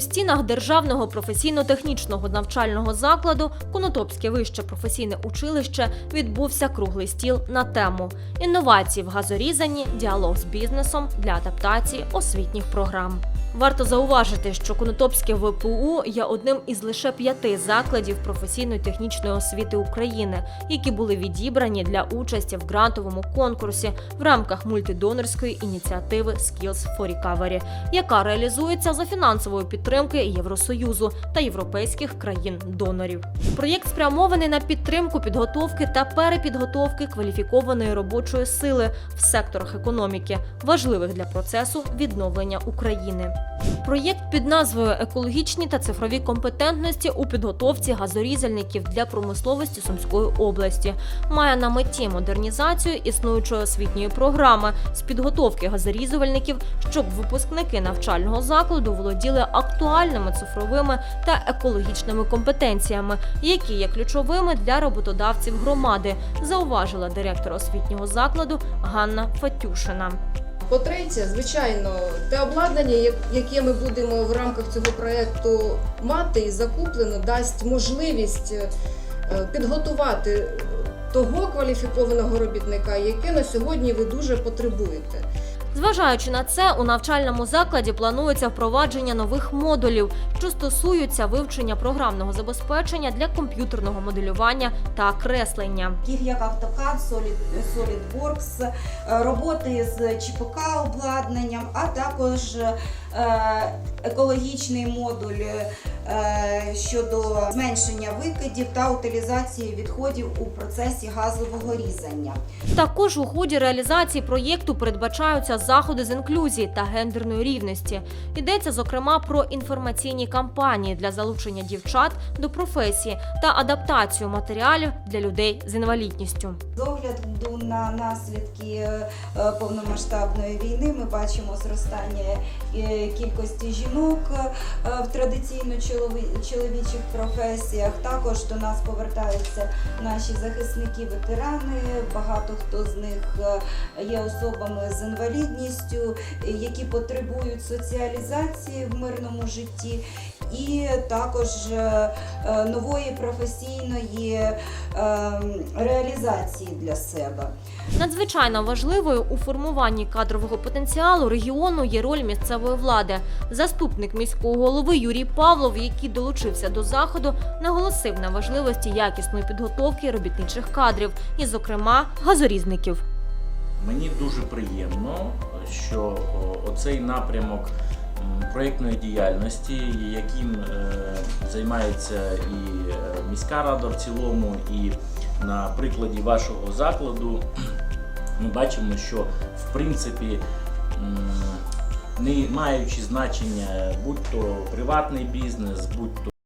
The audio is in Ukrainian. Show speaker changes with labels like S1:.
S1: стінах державного професійно-технічного навчального закладу Конотопське вище професійне училище відбувся круглий стіл на тему інновації в газорізанні, діалог з бізнесом для адаптації освітніх програм. Варто зауважити, що Конотопське ВПУ є одним із лише п'яти закладів професійної технічної освіти України, які були відібрані для участі в грантовому конкурсі в рамках мультидонорської ініціативи Skills for Recovery, яка реалізується за фінансової підтримки Євросоюзу та європейських країн-донорів. Проєкт спрямований на підтримку підготовки та перепідготовки кваліфікованої робочої сили в секторах економіки, важливих для процесу відновлення України. Проєкт під назвою Екологічні та цифрові компетентності у підготовці газорізальників для промисловості Сумської області має на меті модернізацію існуючої освітньої програми з підготовки газорізувальників, щоб випускники навчального закладу володіли актуальними цифровими та екологічними компетенціями, які є ключовими для роботодавців громади, зауважила директор освітнього закладу Ганна Фатюшина.
S2: По-третє, звичайно, те обладнання, яке ми будемо в рамках цього проєкту мати і закуплено, дасть можливість е, підготувати того кваліфікованого робітника, яке на сьогодні ви дуже потребуєте.
S1: Зважаючи на це, у навчальному закладі планується впровадження нових модулів, що стосуються вивчення програмного забезпечення для комп'ютерного моделювання та креслення.
S3: таких як AutoCAD, Solid, SolidWorks, е, роботи з ЧПК обладнанням, а також е, екологічний модуль е, щодо зменшення викидів та утилізації відходів у процесі газового різання.
S1: Також у ході реалізації проєкту передбачаються заходи з інклюзії та гендерної рівності. Йдеться зокрема про інформаційні кампанії для залучення дівчат до професії та адаптацію матеріалів для людей з інвалідністю.
S3: На наслідки е, повномасштабної війни ми бачимо зростання е, кількості жінок е, в традиційно чоловічих професіях. Також до нас повертаються наші захисники, ветерани. Багато хто з них е, є особами з інвалідністю, е, які потребують соціалізації в мирному житті. І також е, е, нової професійної е, реалізації для себе.
S1: Надзвичайно важливою у формуванні кадрового потенціалу регіону є роль місцевої влади. Заступник міського голови Юрій Павлов, який долучився до заходу, наголосив на важливості якісної підготовки робітничих кадрів, і, зокрема, газорізників.
S4: Мені дуже приємно, що оцей напрямок проєктної діяльності, яким е, займається і е, міська рада в цілому, і на прикладі вашого закладу, ми бачимо, що в принципі, не маючи значення будь-то приватний бізнес, будь-то